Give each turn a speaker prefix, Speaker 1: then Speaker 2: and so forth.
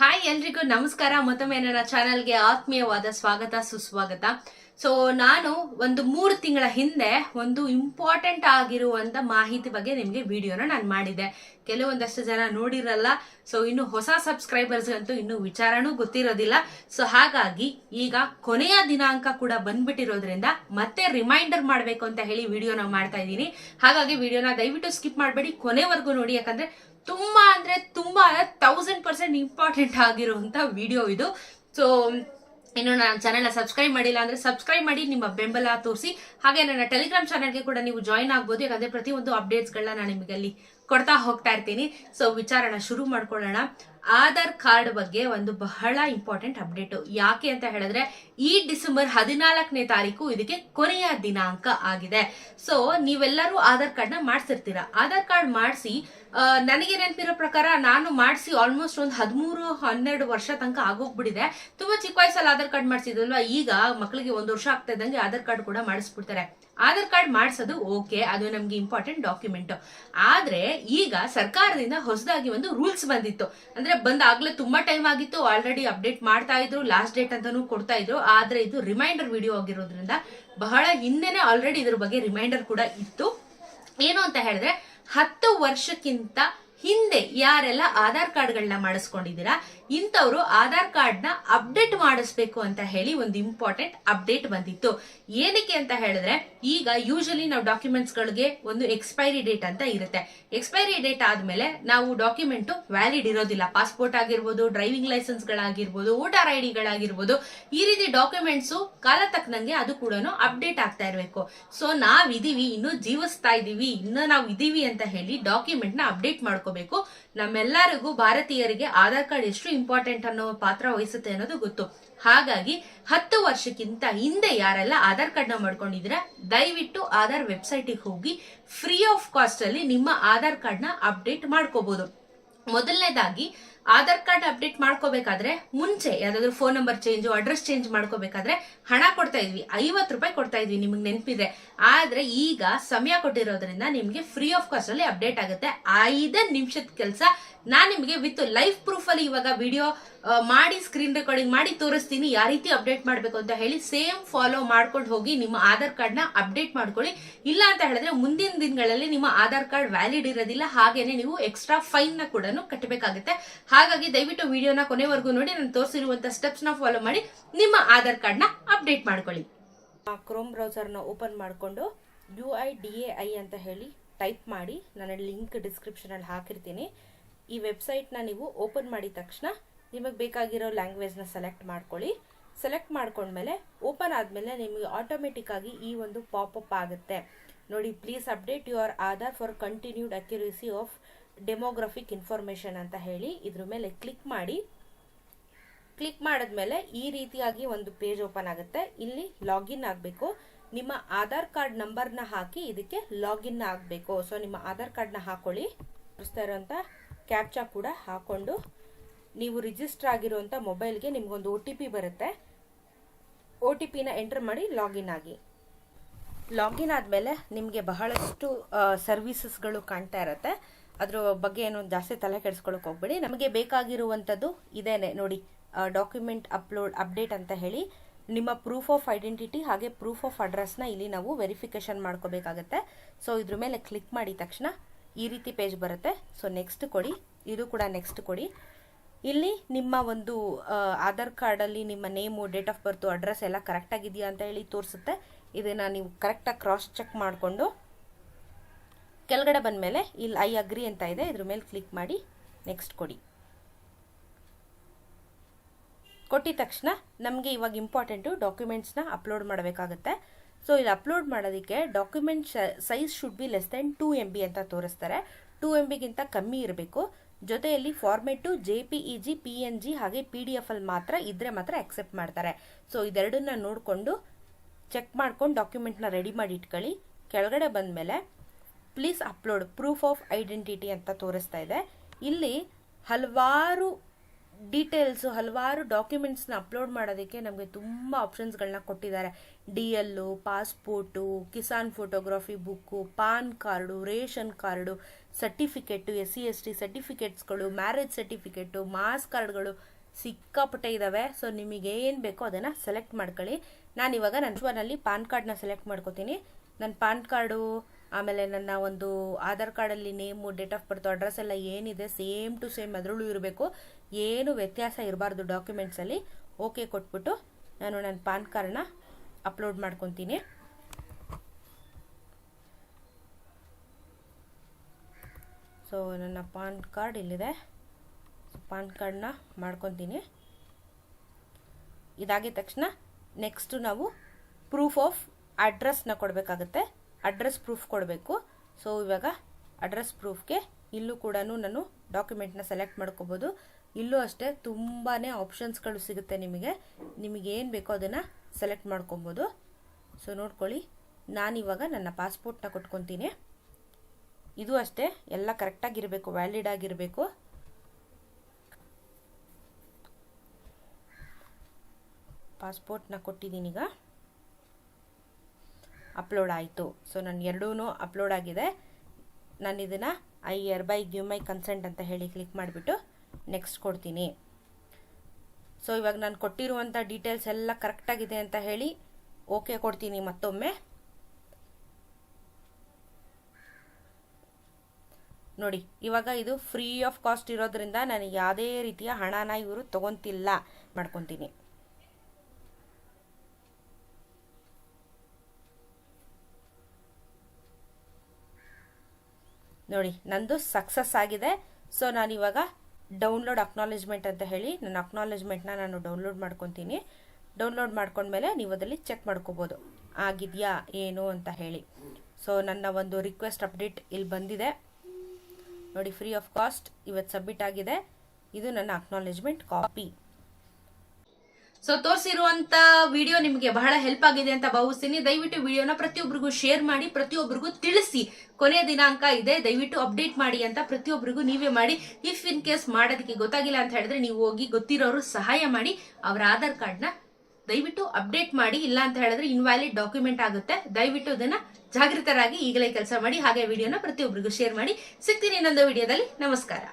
Speaker 1: Hi ಎಲ್ರಿಗೂ ನಮಸ್ಕಾರ. ಮತ್ತೊಮ್ಮೆ ನನ್ನ ಚಾನಲ್ಗೆ ಆತ್ಮೀಯವಾದ ಸ್ವಾಗತ, ಸುಸ್ವಾಗತ. ಸೊ ನಾನು ಒಂದು ಮೂರು ತಿಂಗಳ ಹಿಂದೆ ಒಂದು ಇಂಪಾರ್ಟೆಂಟ್ ಆಗಿರುವಂತ ಮಾಹಿತಿ ಬಗ್ಗೆ ನಿಮಗೆ ವಿಡಿಯೋನ ನಾನು ಮಾಡಿದ್ದೆ. ಕೆಲವೊಂದಷ್ಟು ಜನ ನೋಡಿರಲ್ಲ ಸೊ ಇನ್ನು ಹೊಸ ಸಬ್ಸ್ಕ್ರೈಬರ್ಸ್ ಅಂತೂ ಇನ್ನು ವಿಚಾರನೂ ಗೊತ್ತಿರೋದಿಲ್ಲ. ಸೊ ಹಾಗಾಗಿ ಈಗ ಕೊನೆಯ ದಿನಾಂಕ ಕೂಡ ಬಂದ್ಬಿಟ್ಟಿರೋದ್ರಿಂದ ಮತ್ತೆ ರಿಮೈಂಡರ್ ಮಾಡಬೇಕು ಅಂತ ಹೇಳಿ ವಿಡಿಯೋನ ಮಾಡ್ತಾ ಇದ್ದೀನಿ. ಹಾಗಾಗಿ ವಿಡಿಯೋನ ದಯವಿಟ್ಟು ಸ್ಕಿಪ್ ಮಾಡಬೇಡಿ. ಕೊನೆವರೆಗೂ ನೋಡಿ, ಯಾಕಂದ್ರೆ ತುಂಬಾ ಅಂದ್ರೆ ತುಂಬಾ ತೌಸಂಡ್ ಪರ್ಸೆಂಟ್ ಇಂಪಾರ್ಟೆಂಟ್ ಆಗಿರುವಂತ ವಿಡಿಯೋ ಇದು. ಸೊ ಇನ್ನು ನನ್ನ ಚಾನೆಲ್ನ ಸಬ್ಸ್ಕ್ರೈಬ್ ಮಾಡಿಲ್ಲ ಅಂದ್ರೆ ಸಬ್ಸ್ಕ್ರೈಬ್ ಮಾಡಿ, ನಿಮ್ಮ ಬೆಂಬಲ ತೋರಿಸಿ. ಹಾಗೆ ನನ್ನ ಟೆಲಿಗ್ರಾಮ್ ಚಾನೆಲ್ಗೆ ಕೂಡ ನೀವು ಜಾಯಿನ್ ಆಗ್ಬೋದು. ಯಾಕಂದ್ರೆ ಪ್ರತಿಯೊಂದು ಅಪ್ಡೇಟ್ಸ್ಗಳನ್ನ ನಾನು ನಿಮಗೆ ಅಲ್ಲಿ ಕೊಡ್ತಾ ಹೋಗ್ತಾ ಇರ್ತೀನಿ. ಸೊ ವಿಚಾರಣ ಶುರು ಮಾಡ್ಕೊಳ್ಳೋಣ. ಆಧಾರ್ ಕಾರ್ಡ್ ಬಗ್ಗೆ ಒಂದು ಬಹಳ ಇಂಪಾರ್ಟೆಂಟ್ ಅಪ್ಡೇಟ್ ಯಾಕೆ ಅಂತ ಹೇಳಿದ್ರೆ, ಈ ಡಿಸೆಂಬರ್ ಹದಿನಾಲ್ಕನೇ ತಾರೀಕು ಇದಕ್ಕೆ ಕೊನೆಯ ದಿನಾಂಕ ಆಗಿದೆ. ಸೊ ನೀವೆಲ್ಲರೂ ಆಧಾರ್ ಕಾರ್ಡ್ನ ಮಾಡ್ಸಿರ್ತೀರಾ? ಆಧಾರ್ ಕಾರ್ಡ್ ಮಾಡಿಸಿ ನನಗೆ ನೆನಪಿರೋ ಪ್ರಕಾರ ನಾನು ಮಾಡಿಸಿ ಆಲ್ಮೋಸ್ಟ್ ಒಂದು ಹದಿಮೂರು, ಹನ್ನೆರಡು ವರ್ಷ ತನಕ ಆಗೋಗ್ಬಿಟ್ಟಿದೆ. ತುಂಬಾ ಚಿಕ್ಕ ವಯಸ್ಸಲ್ಲಿ ಆಧಾರ್ ಕಾರ್ಡ್ ಮಾಡಿಸಿದ್ರಲ್ವಾ ಈಗ ಮಕ್ಕಳಿಗೆ ಒಂದು ವರ್ಷ ಆಗ್ತಾ ಇದ್ದಂಗೆ ಆಧಾರ್ ಕಾರ್ಡ್ ಕೂಡ ಮಾಡಿಸ್ಬಿಡ್ತಾರೆ. ಆಧಾರ್ ಕಾರ್ಡ್ ಮಾಡಿಸೋದು ಓಕೆ ಅದು ನಮಗೆ ಇಂಪಾರ್ಟೆಂಟ್ ಡಾಕ್ಯುಮೆಂಟ್ ಆದ್ರೆ ಈಗ ಸರ್ಕಾರದಿಂದ ಹೊಸದಾಗಿ ಒಂದು ರೂಲ್ಸ್ ಬಂದಿತ್ತು. ಅಂದ್ರೆ ಬಂದ್ ಆಗ್ಲೇ ತುಂಬಾ ಟೈಮ್ ಆಗಿತ್ತು. ಆಲ್ರೆಡಿ ಅಪ್ಡೇಟ್ ಮಾಡ್ತಾ ಇದ್ರು. ಲಾಸ್ಟ್ ಡೇಟ್ ಅಂತಾನು ಕೊಡ್ತಾ ಇದ್ರು. ಆದ್ರೆ ಇದು ರಿಮೈಂಡರ್ ವಿಡಿಯೋ ಆಗಿರೋದ್ರಿಂದ ಬಹಳ ಹಿಂದೆನೆ ಆಲ್ರೆಡಿ ಇದ್ರ ಬಗ್ಗೆ ರಿಮೈಂಡರ್ ಕೂಡ ಇತ್ತು. ಏನು ಅಂತ ಹೇಳಿದ್ರೆ ಹತ್ತು ವರ್ಷಕ್ಕಿಂತ ಹಿಂದೆ ಯಾರೆಲ್ಲ ಆಧಾರ್ ಕಾರ್ಡ್ಗಳನ್ನ ಮಾಡಿಸ್ಕೊಂಡಿದ್ದೀರಾ, ಇಂಥವ್ರು ಆಧಾರ್ ಕಾರ್ಡ್ನ ಅಪ್ಡೇಟ್ ಮಾಡಿಸ್ಬೇಕು ಅಂತ ಹೇಳಿ ಒಂದು ಇಂಪಾರ್ಟೆಂಟ್ ಅಪ್ಡೇಟ್ ಬಂದಿತ್ತು. ಏನಕ್ಕೆ ಅಂತ ಹೇಳಿದ್ರೆ, ಈಗ ಯೂಶಲಿ ನಾವು ಡಾಕ್ಯುಮೆಂಟ್ಸ್ ಗಳಿಗೆ ಒಂದು ಎಕ್ಸ್ಪೈರಿ ಡೇಟ್ ಅಂತ ಇರುತ್ತೆ. ಎಕ್ಸ್ಪೈರಿ ಡೇಟ್ ಆದ್ಮೇಲೆ ನಾವು ಡಾಕ್ಯುಮೆಂಟ್ ವ್ಯಾಲಿಡ್ ಇರೋದಿಲ್ಲ. ಪಾಸ್ಪೋರ್ಟ್ ಆಗಿರ್ಬೋದು, ಡ್ರೈವಿಂಗ್ ಲೈಸೆನ್ಸ್ ಗಳಾಗಿರ್ಬೋದು ವೋಟರ್ ಐ ಡಿಗಳಾಗಿರ್ಬೋದು ಈ ರೀತಿ ಡಾಕ್ಯುಮೆಂಟ್ಸ್ ಕಾಲ ತಕ್ಕನಂಗೆ ಅದು ಕೂಡ ಅಪ್ಡೇಟ್ ಆಗ್ತಾ ಇರಬೇಕು. ಸೊ ನಾವಿದ್ದೀವಿ, ಇನ್ನೂ ಜೀವಿಸ್ತಾ ಇದೀವಿ ಇನ್ನು ನಾವು ಇದೀವಿ ಅಂತ ಹೇಳಿ ಡಾಕ್ಯುಮೆಂಟ್ನ ಅಪ್ಡೇಟ್ ಅಪ್ಡೇಟ್ ಮಾಡ್ಕೋಬೇಕು ನಮ್ಮೆಲ್ಲರಿಗೂ ಭಾರತೀಯರಿಗೆ ಆಧಾರ್ ಕಾರ್ಡ್ ಎಷ್ಟು ಇಂಪಾರ್ಟೆಂಟ್ ಅನ್ನೋ ಪಾತ್ರ ವಹಿಸುತ್ತೆ ಅನ್ನೋದು ಗೊತ್ತು. ಹಾಗಾಗಿ ಹತ್ತು ವರ್ಷಕ್ಕಿಂತ ಹಿಂದೆ ಯಾರೆಲ್ಲ ಆಧಾರ್ ಕಾರ್ಡ್ನ ಮಾಡ್ಕೊಂಡಿದ್ದೀರಾ, ದಯವಿಟ್ಟು ಆಧಾರ್ ವೆಬ್ಸೈಟ್ ಹೋಗಿ ಫ್ರೀ ಆಫ್ ಕಾಸ್ಟ್ ಅಲ್ಲಿ ನಿಮ್ಮ ಆಧಾರ್ ಕಾರ್ಡ್ನ ಅಪ್ಡೇಟ್ ಮಾಡ್ಕೋಬಹುದು ಮೊದಲನೇದಾಗಿ ಆಧಾರ್ ಕಾರ್ಡ್ ಅಪ್ಡೇಟ್ ಮಾಡ್ಕೋಬೇಕಾದ್ರೆ ಮುಂಚೆ ಯಾವ್ದಾದ್ರು phone number change address change ಮಾಡ್ಕೋಬೇಕಾದ್ರೆ ಹಣ ಕೊಡ್ತಾ ಇದ್ವಿ. ಐವತ್ತು ರೂಪಾಯಿ ಕೊಡ್ತಾ ಇದ್ವಿ ನಿಮ್ಗೆ ನೆನಪಿದೆ ಆದ್ರೆ ಈಗ ಸಮಯ ಕೊಟ್ಟಿರೋದ್ರಿಂದ ನಿಮ್ಗೆ ಫ್ರೀ ಆಫ್ ಕಾಸ್ಟ್ ಅಲ್ಲಿ ಅಪ್ಡೇಟ್ ಆಗುತ್ತೆ. ಐದೇ ನಿಮಿಷದ ಕೆಲಸ. ನಾನು ನಿಮಗೆ ವಿತ್ ಲೈಫ್ ಪ್ರೂಫ್ ಅಲ್ಲಿ ಇವಾಗ ವಿಡಿಯೋ ಮಾಡಿ ಸ್ಕ್ರೀನ್ ರೆಕಾರ್ಡಿಂಗ್ ಮಾಡಿ ತೋರಿಸ್ತೀನಿ, ಯಾವ ರೀತಿ ಅಪ್ಡೇಟ್ ಮಾಡಬೇಕು ಅಂತ ಹೇಳಿ ಸೇಮ್ ಫಾಲೋ ಮಾಡ್ಕೊಂಡು ಹೋಗಿ ನಿಮ್ಮ ಆಧಾರ್ ಕಾರ್ಡ್ನ ಅಪ್ಡೇಟ್ ಮಾಡ್ಕೊಳ್ಳಿ. ಇಲ್ಲ ಅಂತ ಹೇಳಿದ್ರೆ ಮುಂದಿನ ದಿನಗಳಲ್ಲಿ ನಿಮ್ಮ ಆಧಾರ್ ಕಾರ್ಡ್ ವ್ಯಾಲಿಡ್ ಇರೋದಿಲ್ಲ, ಹಾಗೇನೆ ನೀವು ಎಕ್ಸ್ಟ್ರಾ ಫೈನ್ನ ಕೂಡ ಕಟ್ಟಬೇಕಾಗುತ್ತೆ. ಹಾಗಾಗಿ ದಯವಿಟ್ಟು ವಿಡಿಯೋನ ಕೊನೆವರೆಗೂ ನೋಡಿ, ನಾನು ತೋರಿಸಿರುವಂತ ಸ್ಟೆಪ್ಸ್ನ ಫಾಲೋ ಮಾಡಿ, ನಿಮ್ಮ ಆಧಾರ್ ಕಾರ್ಡ್ನ ಅಪ್ಡೇಟ್ ಮಾಡ್ಕೊಳ್ಳಿ. ಕ್ರೋಮ್ ಬ್ರೌಸರ್ನ ಓಪನ್ ಮಾಡಿಕೊಂಡು U I D A I ಅಂತ ಹೇಳಿ ಟೈಪ್ ಮಾಡಿ ನಾನು ಲಿಂಕ್ ಡಿಸ್ಕ್ರಿಪ್ಷನಲ್ಲಿ ಹಾಕಿರ್ತೀನಿ. ಈ ವೆಬ್ಸೈಟ್ನ ನೀವು ಓಪನ್ ಮಾಡಿದ ತಕ್ಷಣ ನಿಮಗೆ ಬೇಕಾಗಿರೋ ಲ್ಯಾಂಗ್ವೇಜ್ನ ಸೆಲೆಕ್ಟ್ ಮಾಡ್ಕೊಳ್ಳಿ. ಸೆಲೆಕ್ಟ್ ಮಾಡ್ಕೊಂಡ್ಮೇಲೆ ಓಪನ್ ಆದಮೇಲೆ ನಿಮಗೆ ಆಟೋಮೆಟಿಕ್ಕಾಗಿ ಈ ಒಂದು ಪಾಪಪ್ ಆಗುತ್ತೆ. ನೋಡಿ please update your Aadhaar for continued accuracy of demographic information ಅಂತ ಹೇಳಿ ಇದ್ರ ಮೇಲೆ ಕ್ಲಿಕ್ ಮಾಡಿ. ಕ್ಲಿಕ್ ಮಾಡಿದ್ಮೇಲೆ ಈ ರೀತಿಯಾಗಿ ಒಂದು ಪೇಜ್ ಓಪನ್ ಆಗುತ್ತೆ. ಇಲ್ಲಿ ಲಾಗಿನ್ ಆಗಬೇಕು. ನಿಮ್ಮ ಆಧಾರ್ ಕಾರ್ಡ್ ನಂಬರ್ನ ಹಾಕಿ ಇದಕ್ಕೆ ಲಾಗಿನ್ ಆಗಬೇಕು. ಸೊ ನಿಮ್ಮ ಆಧಾರ್ ಕಾರ್ಡ್ನ ಹಾಕೊಳ್ಳಿ. ತೋರಿಸ್ತಾ ಇರೋಂಥ ಕ್ಯಾಪ್ಚಾ ಕೂಡ ಹಾಕೊಂಡು ನೀವು ರಿಜಿಸ್ಟರ್ ಆಗಿರುವಂಥ ಮೊಬೈಲ್ಗೆ ನಿಮ್ಗೊಂದು ಒ ಟಿ ಪಿ ಬರುತ್ತೆ. ಒ ಟಿ ಪಿನ ಎಂಟರ್ ಮಾಡಿ ಲಾಗಿನ್ ಆಗಿ. ಲಾಗಿನ್ ಆದಮೇಲೆ ನಿಮಗೆ ಬಹಳಷ್ಟು ಸರ್ವಿಸಸ್ಗಳು ಕಾಣ್ತಾ ಇರುತ್ತೆ. ಅದ್ರ ಬಗ್ಗೆ ಏನು ಜಾಸ್ತಿ ತಲೆ ಕೆಡಿಸ್ಕೊಳಕ್ ಹೋಗ್ಬೇಡಿ. ನಮಗೆ ಬೇಕಾಗಿರುವಂಥದ್ದು ಇದೇನೆ ನೋಡಿ ಡಾಕ್ಯುಮೆಂಟ್ ಅಪ್ಲೋಡ್ ಅಪ್ಡೇಟ್ ಅಂತ ಹೇಳಿ. ನಿಮ್ಮ ಪ್ರೂಫ್ ಆಫ್ ಐಡೆಂಟಿಟಿ ಹಾಗೆ ಪ್ರೂಫ್ ಆಫ್ ಅಡ್ರೆಸ್ನ ಇಲ್ಲಿ ನಾವು ವೆರಿಫಿಕೇಶನ್ ಮಾಡ್ಕೋಬೇಕಾಗತ್ತೆ. ಸೊ ಇದ್ರ ಮೇಲೆ ಕ್ಲಿಕ್ ಮಾಡಿದ ತಕ್ಷಣ ಈ ರೀತಿ ಪೇಜ್ ಬರುತ್ತೆ. ಸೊ ನೆಕ್ಸ್ಟ್ ಕೊಡಿ. ಇದು ಕೂಡ ನೆಕ್ಸ್ಟ್ ಕೊಡಿ. ಇಲ್ಲಿ ನಿಮ್ಮ ಒಂದು ಆಧಾರ್ ಕಾರ್ಡಲ್ಲಿ ನಿಮ್ಮ name date of birth address ಎಲ್ಲ ಕರೆಕ್ಟ್ ಆಗಿದೆಯಾ ಅಂತ ಹೇಳಿ ತೋರಿಸುತ್ತೆ. ಇದನ್ನು ನೀವು ಕರೆಕ್ಟಾಗಿ ಕ್ರಾಸ್ ಚೆಕ್ ಮಾಡಿಕೊಂಡು ಕೆಳಗಡೆ ಬಂದಮೇಲೆ ಇಲ್ಲಿ ಐ ಅಗ್ರಿ ಅಂತ ಇದೆ. ಇದ್ರ ಮೇಲೆ ಕ್ಲಿಕ್ ಮಾಡಿ ನೆಕ್ಸ್ಟ್ ಕೊಡಿ. ಕೊಟ್ಟಿದ ತಕ್ಷಣ ನಮಗೆ ಇವಾಗ ಇಂಪಾರ್ಟೆಂಟು ಡಾಕ್ಯುಮೆಂಟ್ಸ್ನ ಅಪ್ಲೋಡ್ ಮಾಡಬೇಕಾಗುತ್ತೆ. ಸೊ ಇದು ಅಪ್ಲೋಡ್ ಮಾಡೋದಕ್ಕೆ document size should be less than two M B ಅಂತ ತೋರಿಸ್ತಾರೆ. ಟೂ ಎಂ ಬಿಗಿಂತ ಕಮ್ಮಿ ಇರಬೇಕು. ಜೊತೆಯಲ್ಲಿ format J P E G P N G ಹಾಗೆ ಪಿ ಡಿ ಎಫ್ ಅಲ್ಲಿ ಮಾತ್ರ ಇದ್ರೆ ಮಾತ್ರ ಅಕ್ಸೆಪ್ಟ್ ಮಾಡ್ತಾರೆ. ಸೊ ಇದೆರಡನ್ನ ನೋಡಿಕೊಂಡು ಚೆಕ್ ಮಾಡ್ಕೊಂಡು ಡಾಕ್ಯುಮೆಂಟ್ನ ರೆಡಿ ಮಾಡಿ ಇಟ್ಕೊಳ್ಳಿ. ಕೆಳಗಡೆ ಬಂದ ಮೇಲೆ please upload proof of identity ಅಂತ ತೋರಿಸ್ತಾ ಇದೆ. ಇಲ್ಲಿ ಹಲವಾರು ಡೀಟೇಲ್ಸು ಹಲವಾರು ಡಾಕ್ಯುಮೆಂಟ್ಸ್ನ ಅಪ್ಲೋಡ್ ಮಾಡೋದಕ್ಕೆ ನಮಗೆ ತುಂಬ ಆಪ್ಷನ್ಸ್ಗಳನ್ನ ಕೊಟ್ಟಿದ್ದಾರೆ. D L passport Kisan photography book PAN card ration card certificate S C S T ಸರ್ಟಿಫಿಕೇಟ್ಸ್ಗಳು marriage certificate mass ಕಾರ್ಡ್ಗಳು ಸಿಕ್ಕಾಪಟ್ಟೆ ಇದ್ದಾವೆ ಸೊ ನಿಮಗೆ ಏನು ಬೇಕೋ ಅದನ್ನು ಸೆಲೆಕ್ಟ್ ಮಾಡ್ಕೊಳ್ಳಿ. ನಾನು ಇವಾಗ ನನ್ನ ಫೋನಲ್ಲಿ ಪಾನ್ ಕಾರ್ಡ್ನ ಸೆಲೆಕ್ಟ್ ಮಾಡ್ಕೋತೀನಿ. ನನ್ನ ಪಾನ್ ಕಾರ್ಡು ಆಮೇಲೆ ನನ್ನ ಒಂದು ಆಧಾರ್ ಕಾರ್ಡಲ್ಲಿ name date of birth address ಎಲ್ಲ ಏನಿದೆ ಸೇಮ್ ಟು ಸೇಮ್ ಅದರಲ್ಲೂ ಇರಬೇಕು. ಏನು ವ್ಯತ್ಯಾಸ ಇರಬಾರ್ದು ಡಾಕ್ಯುಮೆಂಟ್ಸಲ್ಲಿ ಓಕೆ ಕೊಟ್ಬಿಟ್ಟು ನಾನು ನನ್ನ ಪಾನ್ ಕಾರ್ಡನ್ನ ಅಪ್ಲೋಡ್ ಮಾಡ್ಕೊತೀನಿ. ಸೊ ನನ್ನ ಪಾನ್ ಕಾರ್ಡ್ ಇಲ್ಲಿದೆ. ಪಾನ್ ಕಾರ್ಡನ್ನ ಮಾಡ್ಕೊತೀನಿ. ಇದಾಗಿದ ತಕ್ಷಣ ನೆಕ್ಸ್ಟು ನಾವು ಪ್ರೂಫ್ ಆಫ್ ಅಡ್ರೆಸ್ನ ಕೊಡಬೇಕಾಗತ್ತೆ. ಅಡ್ರೆಸ್ ಪ್ರೂಫ್ ಕೊಡಬೇಕು. ಸೊ ಇವಾಗ ಅಡ್ರೆಸ್ ಪ್ರೂಫ್ಗೆ ಇಲ್ಲೂ ಕೂಡ ನಾನು ಡಾಕ್ಯುಮೆಂಟ್ನ ಸೆಲೆಕ್ಟ್ ಮಾಡ್ಕೋಬೋದು. ಇಲ್ಲೂ ಅಷ್ಟೇ ತುಂಬಾ ಆಪ್ಷನ್ಸ್ಗಳು ಸಿಗುತ್ತೆ ನಿಮಗೆ. ನಿಮಗೆ ಏನು ಬೇಕೋ ಅದನ್ನು ಸೆಲೆಕ್ಟ್ ಮಾಡ್ಕೊಬೋದು. ಸೊ ನೋಡ್ಕೊಳ್ಳಿ. ನಾನಿವಾಗ ನನ್ನ ಪಾಸ್ಪೋರ್ಟ್ನ ಕೊಟ್ಕೊತೀನಿ. ಇದು ಅಷ್ಟೇ. ಎಲ್ಲ ಕರೆಕ್ಟಾಗಿರಬೇಕು ವ್ಯಾಲಿಡ್ ಆಗಿರಬೇಕು. ಪಾಸ್ಪೋರ್ಟ್ನ ಈಗ ಅಪ್ಲೋಡ್ ಆಯಿತು. ಸೊ ನಾನು ಎರಡೂ ಅಪ್ಲೋಡ್ ಆಗಿದೆ. ನಾನು ಇದನ್ನು I hereby give my consent ಅಂತ ಹೇಳಿ ಕ್ಲಿಕ್ ಮಾಡಿಬಿಟ್ಟು ನೆಕ್ಸ್ಟ್ ಕೊಡ್ತೀನಿ. ಸೊ ಇವಾಗ ನಾನು ಕೊಟ್ಟಿರುವಂಥ ಡೀಟೇಲ್ಸ್ ಎಲ್ಲ ಕರೆಕ್ಟಾಗಿದೆ ಅಂತ ಹೇಳಿ ಓಕೆ ಕೊಡ್ತೀನಿ ಮತ್ತೊಮ್ಮೆ. ನೋಡಿ, ಇವಾಗ ಇದು ಫ್ರೀ ಆಫ್ ಕಾಸ್ಟ್ ಇರೋದ್ರಿಂದ ನನಗೆ ಯಾವುದೇ ರೀತಿಯ ಹಣನ ಇವರು ತೊಗೊತಿಲ್ಲ ಮಾಡ್ಕೊತೀನಿ. ನೋಡಿ, ನಂದು ಸಕ್ಸಸ್ ಆಗಿದೆ. ಸೊ ನಾನಿವಾಗ ಡೌನ್ಲೋಡ್ ಅಕ್ನಾಲೇಜ್ಮೆಂಟ್ ಅಂತ ಹೇಳಿ ನನ್ನ ಅಕ್ನಾಲೇಜ್ಮೆಂಟ್ನ ನಾನು ಡೌನ್ಲೋಡ್ ಮಾಡ್ಕೊತೀನಿ. ಡೌನ್ಲೋಡ್ ಮಾಡ್ಕೊಂಡ್ಮೇಲೆ ನೀವು ಅದರಲ್ಲಿ ಚೆಕ್ ಮಾಡ್ಕೋಬೋದು. ಆಗಿದೆಯಾ, ಏನು ಅಂತ ಹೇಳಿ. ಸೊ ನನ್ನ ಒಂದು ರಿಕ್ವೆಸ್ಟ್ ಅಪ್ಡೇಟ್ ಇಲ್ಲಿ ಬಂದಿದೆ. ನೋಡಿ ಫ್ರೀ ಆಫ್ ಕಾಸ್ಟ್ ಇವತ್ತು ಸಬ್ಮಿಟ್ ಆಗಿದೆ. ಇದು ನನ್ನ ಅಕ್ನಾಲೇಜ್ಮೆಂಟ್ ಕಾಪಿ ಸೊ ತೋರಿಸಿರುವಂತ ವಿಡಿಯೋ ನಿಮಗೆ ಬಹಳ ಹೆಲ್ಪ್ ಆಗಿದೆ ಅಂತ ಭಾವಿಸ್ತೀನಿ. ದಯವಿಟ್ಟು ವಿಡಿಯೋನ ಪ್ರತಿಯೊಬ್ಬರಿಗೂ ಶೇರ್ ಮಾಡಿ ಪ್ರತಿಯೊಬ್ಬರಿಗೂ ತಿಳಿಸಿ. ಕೊನೆಯ ದಿನಾಂಕ ಇದೆ. ದಯವಿಟ್ಟು ಅಪ್ಡೇಟ್ ಮಾಡಿ ಅಂತ ಪ್ರತಿಯೊಬ್ಬರಿಗೂ ನೀವೇ ಮಾಡಿ. ಇಫ್ ಇನ್ ಕೇಸ್ ಮಾಡೋದಕ್ಕೆ ಗೊತ್ತಾಗಿಲ್ಲ ಅಂತ ಹೇಳಿದ್ರೆ ನೀವು ಹೋಗಿ ಗೊತ್ತಿರೋರು ಸಹಾಯ ಮಾಡಿ. ಅವರ ಆಧಾರ್ ಕಾರ್ಡ್ನ ದಯವಿಟ್ಟು ಅಪ್ಡೇಟ್ ಮಾಡಿ. ಇಲ್ಲ ಅಂತ ಹೇಳಿದ್ರೆ ಇನ್ವ್ಯಾಲಿಡ್ ಡಾಕ್ಯುಮೆಂಟ್ ಆಗುತ್ತೆ. ದಯವಿಟ್ಟು ಅದನ್ನ ಜಾಗೃತರಾಗಿ ಈಗಲೇ ಕೆಲಸ ಮಾಡಿ, ಹಾಗೆ ವಿಡಿಯೋನ ಪ್ರತಿಯೊಬ್ಬರಿಗೂ ಶೇರ್ ಮಾಡಿ. ಸಿಗ್ತೀನಿ ಇನ್ನೊಂದು ವಿಡಿಯೋದಲ್ಲಿ ನಮಸ್ಕಾರ.